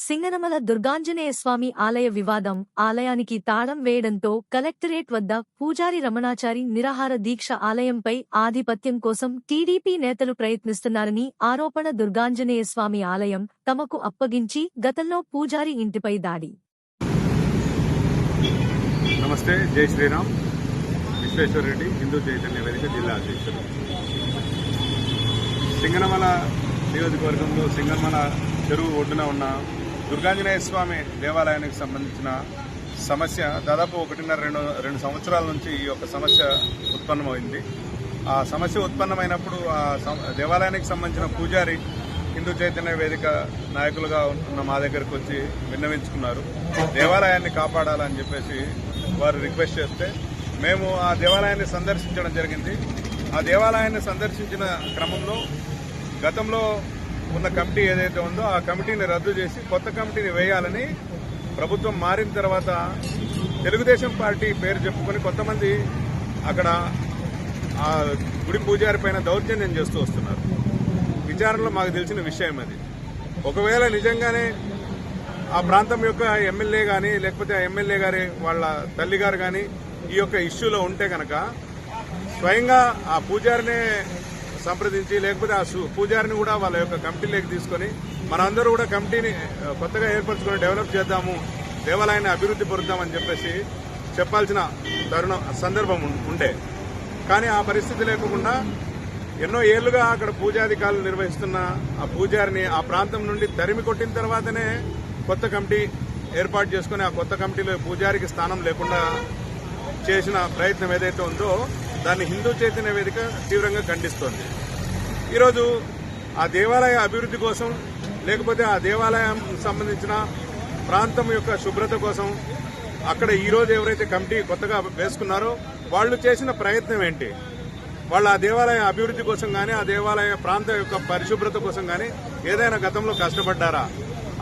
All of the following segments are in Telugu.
సింగనమల దుర్గాంజనేయ స్వామి ఆలయ వివాదం ఆలయానికి తాళం వేయడంతో కలెక్టరేట్ వద్ద పూజారి రమణాచారి నిరాహార దీక్ష ఆలయంపై ఆధిపత్యం కోసం టీడీపీ నేతలు ప్రయత్నిస్తున్నారని ఆరోపణ దుర్గాంజనేయ స్వామి ఆలయం తమకు అప్పగించి గతంలో పూజారి ఇంటిపై దాడి. నమస్తే జై శ్రీరామ్. విశ్వేశ్వర రెడ్డి హిందూ చైతన్య వేదిక జిల్లా అధ్యక్షుడు సింగనమల నియోజకవర్గంలో సింగనమల చెరువు ఒడ్డున ఉన్న దుర్గాంజనేయ స్వామి దేవాలయానికి సంబంధించిన సమస్య దాదాపు ఒకటిన్నర రెండు రెండు సంవత్సరాల నుంచి ఈ యొక్క సమస్య ఉత్పన్నమైంది. ఆ సమస్య ఉత్పన్నమైనప్పుడు ఆ సం- దేవాలయానికి సంబంధించిన పూజారి హిందూ చైతన్య వేదిక నాయకులుగా ఉన్న మా దగ్గరకు వచ్చి విన్నవించుకున్నారు. దేవాలయాన్ని కాపాడాలని చెప్పేసి వారు రిక్వెస్ట్ చేస్తే మేము ఆ దేవాలయాన్ని సందర్శించడం జరిగింది. ఆ దేవాలయాన్ని సందర్శించిన క్రమంలో గతంలో ఉన్న కమిటీ ఏదైతే ఉందో ఆ కమిటీని రద్దు చేసి కొత్త కమిటీని వేయాలని ప్రభుత్వం మారిన తర్వాత తెలుగుదేశం పార్టీ పేరు చెప్పుకొని కొంతమంది అక్కడ ఆ గుడి పూజారి పైన దౌర్జన్యం చేస్తూ వస్తున్నారు. విచారణలో మాకు తెలిసిన విషయం అది. ఒకవేళ నిజంగానే ఆ ప్రాంతం యొక్క ఎమ్మెల్యే కానీ లేకపోతే ఆ ఎమ్మెల్యే గారి వాళ్ళ తల్లి గారు కానీ ఈ యొక్క ఇష్యూలో ఉంటే కనుక స్వయంగా ఆ పూజారినే సంప్రదించి లేకపోతే ఆ పూజారిని కూడా వాళ్ళ యొక్క కమిటీలోకి తీసుకొని మనందరూ కూడా కమిటీని కొత్తగా ఏర్పరచుకొని డెవలప్ చేద్దాము దేవాలయాన్ని అభివృద్ధి పొరుద్దామని చెప్పేసి చెప్పాల్సిన తరుణం సందర్భం ఉండే. కానీ ఆ పరిస్థితి లేకుండా ఎన్నో ఏళ్ళుగా అక్కడ పూజాధికారులు నిర్వహిస్తున్న ఆ పూజారిని ఆ ప్రాంతం నుండి తరిమి కొట్టిన తర్వాతనే కొత్త కమిటీ ఏర్పాటు చేసుకుని ఆ కొత్త కమిటీలో పూజారికి స్థానం లేకుండా చేసిన ప్రయత్నం ఏదైతే ఉందో దాన్ని హిందూ చైతన్య వేదిక తీవ్రంగా ఖండిస్తోంది. ఈరోజు ఆ దేవాలయ అభివృద్ధి కోసం లేకపోతే ఆ దేవాలయం సంబంధించిన ప్రాంతం యొక్క శుభ్రత కోసం అక్కడ ఈరోజు ఎవరైతే కమిటీ కొత్తగా వేసుకున్నారో వాళ్ళు చేసిన ప్రయత్నం ఏంటి? వాళ్ళు ఆ దేవాలయ అభివృద్ధి కోసం కానీ ఆ దేవాలయ ప్రాంతం యొక్క పరిశుభ్రత కోసం కానీ ఏదైనా గతంలో కష్టపడ్డారా?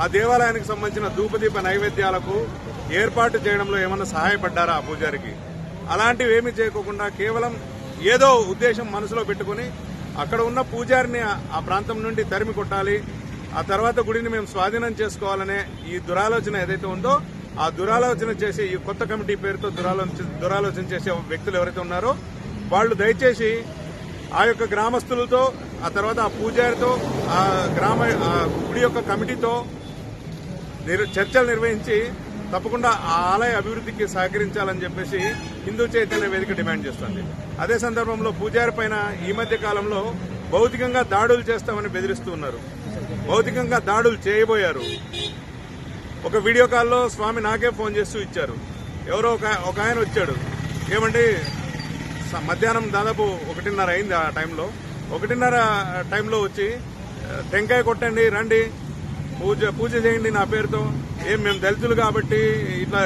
ఆ దేవాలయానికి సంబంధించిన ధూపదీప నైవేద్యాలకు ఏర్పాటు చేయడంలో ఏమన్నా సహాయపడ్డారా ఆ పూజారికి? అలాంటివి ఏమి చేయకోకుండా కేవలం ఏదో ఉద్దేశం మనసులో పెట్టుకుని అక్కడ ఉన్న పూజారిని ఆ- ప్రాంతం నుండి తరిమి కొట్టాలి. ఆ తర్వాత గుడిని మేము స్వాధీనం చేసుకోవాలనే ఈ దురాలోచన ఏదైతే ఉందో ఆ దురాలోచన చేసే ఈ కొత్త కమిటీ పేరుతో దురాలోచన దురాలోచన చేసే వ్యక్తులు ఎవరైతే ఉన్నారో వాళ్ళు దయచేసి ఆ యొక్క గ్రామస్తులతో ఆ తర్వాత ఆ పూజారితో ఆ గ్రామ గుడి యొక్క కమిటీతో చర్చలు నిర్వహించి తప్పకుండా ఆ ఆలయ అభివృద్ధికి సహకరించాలని చెప్పేసి హిందూ చైతన్య వేదిక డిమాండ్ చేస్తుంది. అదే సందర్భంలో పూజారి పైన ఈ మధ్య కాలంలో భౌతికంగా దాడులు చేస్తామని బెదిరిస్తూ ఉన్నారు. భౌతికంగా దాడులు చేయబోయారు. ఒక వీడియో కాల్లో స్వామి నాకే ఫోన్ చేస్తూ ఇచ్చారు. ఎవరో ఒక ఒక ఆయన వచ్చాడు. ఏమంటే మధ్యాహ్నం దాదాపు ఒకటిన్నర అయింది ఆ టైంలో. ఒకటిన్నర టైంలో వచ్చి టెంకాయ కొట్టండి రండి. పూజ పూజ చేయండి నా పేరుతో. ఏం మేము దళితులు కాబట్టి ఇట్లా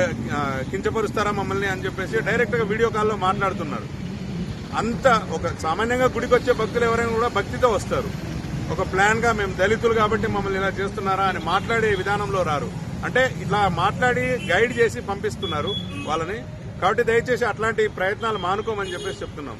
కించపరుస్తారా మమ్మల్ని అని చెప్పేసి డైరెక్ట్గా వీడియో కాల్లో మాట్లాడుతున్నారు. అంత ఒక సామాన్యంగా గుడికి వచ్చే భక్తులు ఎవరైనా కూడా భక్తితో వస్తారు. ఒక ప్లాన్గా మేము దళితులు కాబట్టి మమ్మల్ని ఇలా చేస్తున్నారా అని మాట్లాడే విధానంలో రారు. అంటే ఇట్లా మాట్లాడి గైడ్ చేసి పంపిస్తున్నారు వాళ్ళని. కాబట్టి దయచేసి అట్లాంటి ప్రయత్నాలు మానుకోమని చెప్పేసి చెప్తున్నాం.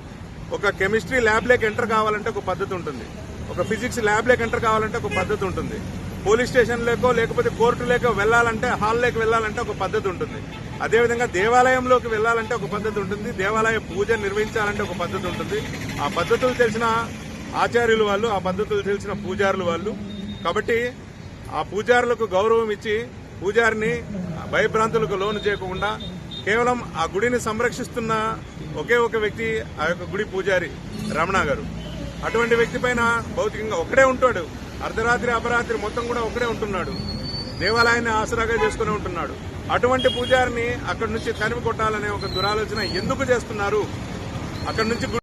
ఒక కెమిస్ట్రీ ల్యాబ్లోకి ఎంటర్ కావాలంటే ఒక పద్ధతి ఉంటుంది. ఒక ఫిజిక్స్ ల్యాబ్లోకి ఎంటర్ కావాలంటే ఒక పద్ధతి ఉంటుంది. పోలీస్ స్టేషన్లేకో లేకపోతే కోర్టులేకో వెళ్ళాలంటే హాల్లోకి వెళ్ళాలంటే ఒక పద్ధతి ఉంటుంది. అదేవిధంగా దేవాలయంలోకి వెళ్ళాలంటే ఒక పద్ధతి ఉంటుంది. దేవాలయ పూజ నిర్వహించాలంటే ఒక పద్ధతి ఉంటుంది. ఆ పద్ధతులు తెలిసిన ఆచార్యులు వాళ్ళు ఆ పద్ధతులు తెలిసిన పూజారులు వాళ్ళు. కాబట్టి ఆ పూజారులకు గౌరవం ఇచ్చి పూజారిని భయభ్రాంతులకు లోను చేయకుండా కేవలం ఆ గుడిని సంరక్షిస్తున్న ఒకే ఒక వ్యక్తి ఆ యొక్క గుడి పూజారి రమణ గారు. అటువంటి వ్యక్తి పైన భౌతికంగా ఒక్కడే ఉంటాడు. అర్ధరాత్రి అపరాత్రి మొత్తం కూడా ఒకడే ఉంటున్నాడు. దేవాలయాన్ని ఆసరాగా చేసుకునే ఉంటున్నాడు. అటువంటి పూజారిని అక్కడి నుంచి తరిమి కొట్టాలనే ఒక దురాలోచన ఎందుకు చేస్తున్నారు? అక్కడి నుంచి